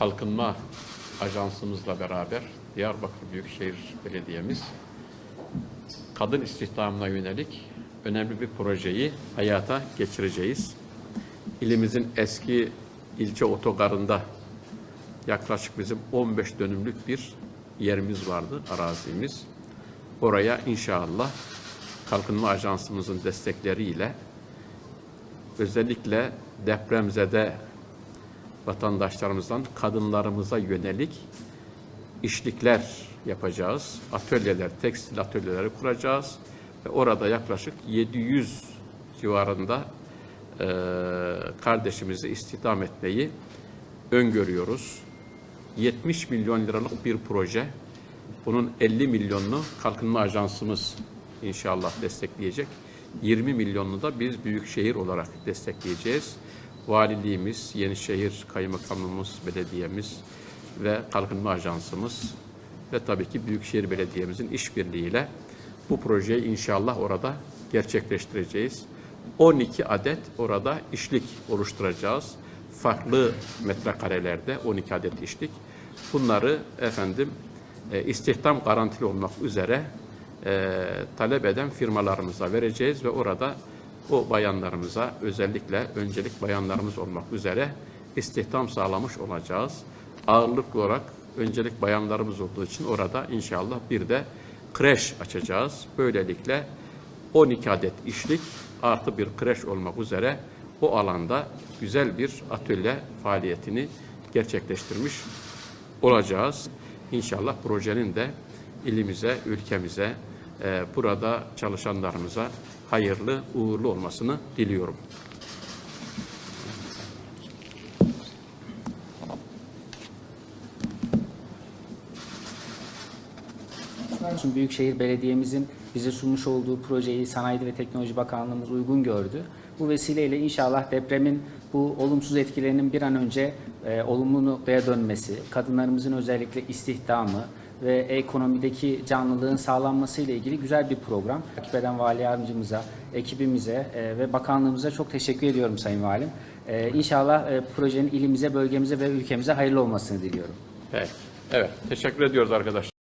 Kalkınma Ajansımızla beraber Diyarbakır Büyükşehir Belediye'miz kadın istihdamına yönelik önemli bir projeyi hayata geçireceğiz. İlimizin eski ilçe otogarında yaklaşık bizim 15 dönümlük bir yerimiz vardı, arazimiz. Oraya inşallah Kalkınma Ajansımızın destekleriyle özellikle depremzede vatandaşlarımızdan kadınlarımıza yönelik işlikler yapacağız. Atölyeler, tekstil atölyeleri kuracağız ve orada yaklaşık 700 civarında eee kardeşimizi istihdam etmeyi öngörüyoruz. 70 milyon liralık bir proje. Bunun 50 milyonunu Kalkınma Ajansımız inşallah destekleyecek. 20 milyonunu da biz büyükşehir olarak destekleyeceğiz. Valiliğimiz, Yenişehir Kaymakamlığımız, belediyemiz ve Kalkınma Ajansımız ve tabii ki Büyükşehir Belediye'mizin işbirliğiyle bu projeyi inşallah orada gerçekleştireceğiz. 12 adet orada işlik oluşturacağız. Farklı metrekarelerde 12 adet işlik. Bunları efendim e, istihdam garantili olmak üzere e, talep eden firmalarımıza vereceğiz ve orada o bayanlarımıza özellikle öncelik bayanlarımız olmak üzere istihdam sağlamış olacağız. Ağırlıklı olarak öncelik bayanlarımız olduğu için orada inşallah bir de kreş açacağız. Böylelikle 12 adet işlik artı bir kreş olmak üzere o alanda güzel bir atölye faaliyetini gerçekleştirmiş olacağız. İnşallah projenin de ilimize, ülkemize, e, burada çalışanlarımıza hayırlı, uğurlu olmasını diliyorum. Büyükşehir Belediye'mizin bize sunmuş olduğu projeyi Sanayi ve Teknoloji Bakanlığımız uygun gördü. Bu vesileyle inşallah depremin bu olumsuz etkilerinin bir an önce e, olumlu noktaya dönmesi, kadınlarımızın özellikle istihdamı ve ekonomideki canlılığın sağlanması ile ilgili güzel bir program. Takip eden vali yardımcımıza, ekibimize e, ve bakanlığımıza çok teşekkür ediyorum Sayın Valim. E, inşallah e, projenin ilimize, bölgemize ve ülkemize hayırlı olmasını diliyorum. Evet, evet. Teşekkür ediyoruz arkadaşlar.